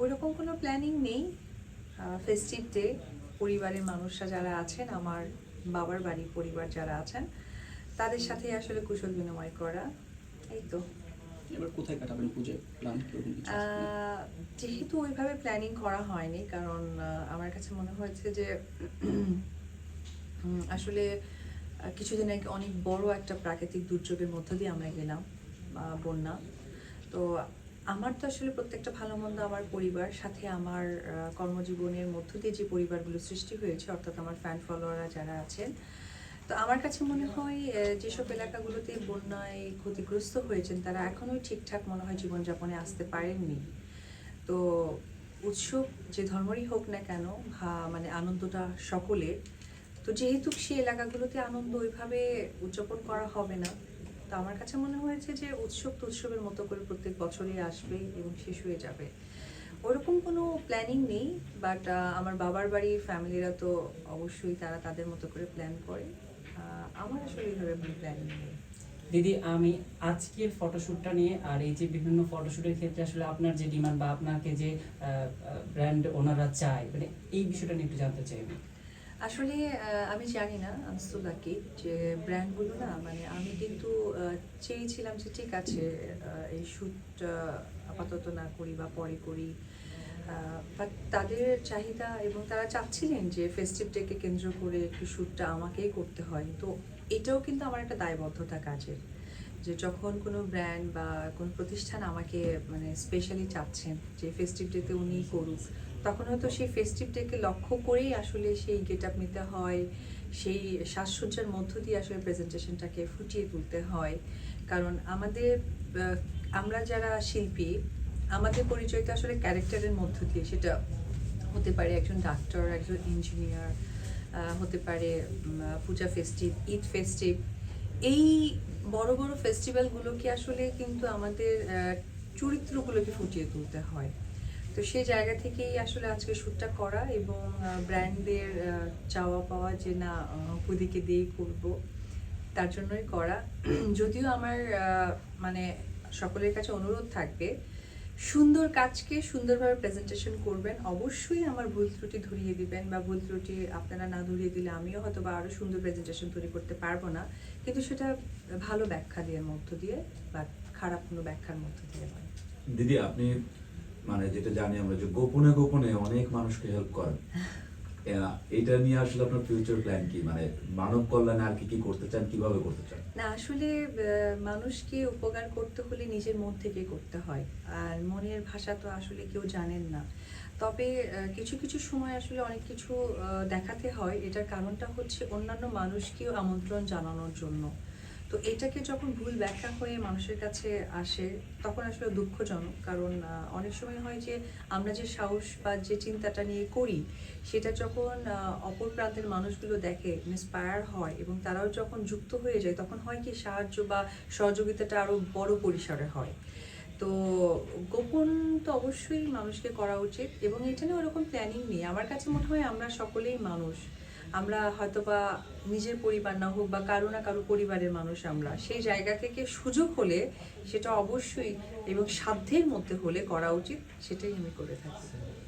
ওইরকম কোনো প্ল্যানিং নেই। ফেস্টিভ ডে পরিবারের মানুষরা যারা আছেন আমার বাবার বাড়ির পরিবার যারা আছেন তাদের সাথে আসলে কুশল বিনিময় করা। এই তো। এবার কোথায় কাটাবেন পুজো? প্ল্যান যেহেতু ওইভাবে প্ল্যানিং করা হয়নি কারণ আমার কাছে মনে হয়েছে যে আসলে কিছুদিন আগে অনেক বড় একটা প্রাকৃতিক দুর্যোগের মধ্য দিয়ে আমরা গেলাম বন্যা। তো আমার তো আসলে প্রত্যেকটা ভালো মন্দ আমার পরিবার, সাথে আমার কর্মজীবনের মধ্য দিয়ে যে পরিবারগুলো সৃষ্টি হয়েছে, অর্থাৎ আমার ফ্যান ফলোয়াররা যারা আছেন, তো আমার কাছে মনে হয় যেসব এলাকাগুলোতে বন্যায় ক্ষতিগ্রস্ত হয়েছেন, তারা এখনোই ঠিকঠাক মনে হয় জীবনযাপনে আসতে পারেননি। তো উৎসব যে ধর্মরই হোক না কেন, ভা মানে আনন্দটা সকলের, তো যেহেতু সেই এলাকাগুলোতে আনন্দ ওইভাবে উদযাপন করা হবে না তো আমার কাছে মনে হয়েছে যে উৎসব তো উৎসবের মতো করে প্রত্যেক বছরই আসবে এবং শেষ হয়ে যাবে। ওরকম কোনো প্ল্যানিং নেই বাট আমার বাবার বাড়ির ফ্যামিলিরা তো অবশ্যই তারা তাদের মতো করে প্ল্যান করে। আমার আসলে এইভাবে কোনো প্ল্যানিং নেই। দিদি, আমি আজকের ফটোশ্যুটটা নিয়ে আর এই যে বিভিন্ন ফটোশ্যুটের ক্ষেত্রে আসলে আপনার যে ডিমান্ড বা আপনাকে যে ব্র্যান্ড ওনাররা চায় মানে এই বিষয়টা নিয়ে একটু জানতে চাই আমি। আসলে আমি জানি না so যে ব্র্যান্ডগুলো না মানে আমি কিন্তু চেয়েছিলাম যে ঠিক আছে এই শ্যুট আপাতত না করি বা পরে করি। বাট তাদের চাহিদা এবং তারা চাচ্ছিলেন যে ফেস্টিভ ডেকে কেন্দ্র করে একটু শ্যুটটা আমাকেই করতে হয়। তো এটাও কিন্তু আমার একটা দায়বদ্ধতা কাজের। যে যখন কোনো ব্র্যান্ড বা কোনো প্রতিষ্ঠান আমাকে মানে স্পেশালি চাচ্ছেন যে ফেস্টিভ ডেতে উনি করুক, তখন হয়তো সেই ফেস্টিভ ডেকে লক্ষ্য করেই আসলে সেই গেট আপ নিতে হয়, সেই সাজসজ্জার মধ্য দিয়ে আসলে প্রেজেন্টেশনটাকে ফুটিয়ে তুলতে হয়। কারণ আমাদের আমরা যারা শিল্পী, আমাদের পরিচয় তো আসলে ক্যারেক্টারের মধ্য দিয়ে, সেটা হতে পারে একজন ডাক্তার একজন ইঞ্জিনিয়ার হতে পারে পূজা ফেস্টিভ ঈদ ফেস্টিভ এই বড় বড় ফেস্টিভ্যালগুলোকে আসলে কিন্তু আমাদের চরিত্রগুলোকে ফুটিয়ে তুলতে হয়। তো সেই জায়গা থেকেই আসলে আজকে শ্যুটটা করা এবং ব্র্যান্ডদের চাওয়া পাওয়া যে না উপদিকে দিয়েই করব, তার জন্যই করা। যদিও আমার মানে সকলের কাছে অনুরোধ থাকবে সুন্দর কাজকে সুন্দরভাবে প্রেজেন্টেশন করবেন। অবশ্যই আমার ভুল ত্রুটি ধরিয়ে দিবেন বা ভুল ত্রুটি আপনারা না ধরিয়ে দিলে আমিও হয়তো বা আরও সুন্দর প্রেজেন্টেশন তৈরি করতে পারব না। কিন্তু সেটা ভালো ব্যাখ্যা দেওয়ার মধ্য দিয়ে বা খারাপ কোনো ব্যাখ্যার মধ্য দিয়ে নয়। দিদি, আপনি মানে যেটা জানি আমরা যে গোপনে গোপনে অনেক মানুষকে হেল্প করেন। এটা নিয়ে আসলে আপনার ফিউচার প্ল্যান কি? মানে মানব কল্যাণে আর কি কি করতে চান, কীভাবে করতে চান? না, আসলে মানুষকে উপকার করতে হলে নিজের মন থেকে করতে হয়। আর মনের ভাষা তো আসলে কেউ জানেন না। তবে কিছু কিছু সময় আসলে অনেক কিছু দেখাতে হয়। এটার কারণটা হচ্ছে অন্যান্য মানুষকেও আমন্ত্রণ জানানোর জন্য। তো এটাকে যখন ভুল ব্যাখ্যা হয়ে মানুষের কাছে আসে, তখন আসলে দুঃখজনক। কারণ অনেক সময় হয় যে, আমরা যে সাহস বা যে চিন্তাটা নিয়ে করি, সেটা যখন অপর প্রান্তের মানুষগুলো দেখে ইন্সপায়ার হয় এবং তারাও যখন যুক্ত হয়ে যায়, তখন হয় কি সাহায্য বা সহযোগিতাটা আরও বড় পরিসরে হয়। তো গোপন তো অবশ্যই মানুষকে করা উচিত এবং এটা নিয়ে ওরকম প্ল্যানিং নেই। আমার কাছে মনে হয় আমরা সকলেই মানুষ। আমরা হয়তো বা নিজের পরিবার না হোক বা কারও না কারও পরিবারের মানুষ আমরা, সেই জায়গা থেকে সুযোগ হলে সেটা অবশ্যই এবং সাধ্যের মধ্যে হলে করা উচিত, সেটাই আমি করে থাকি।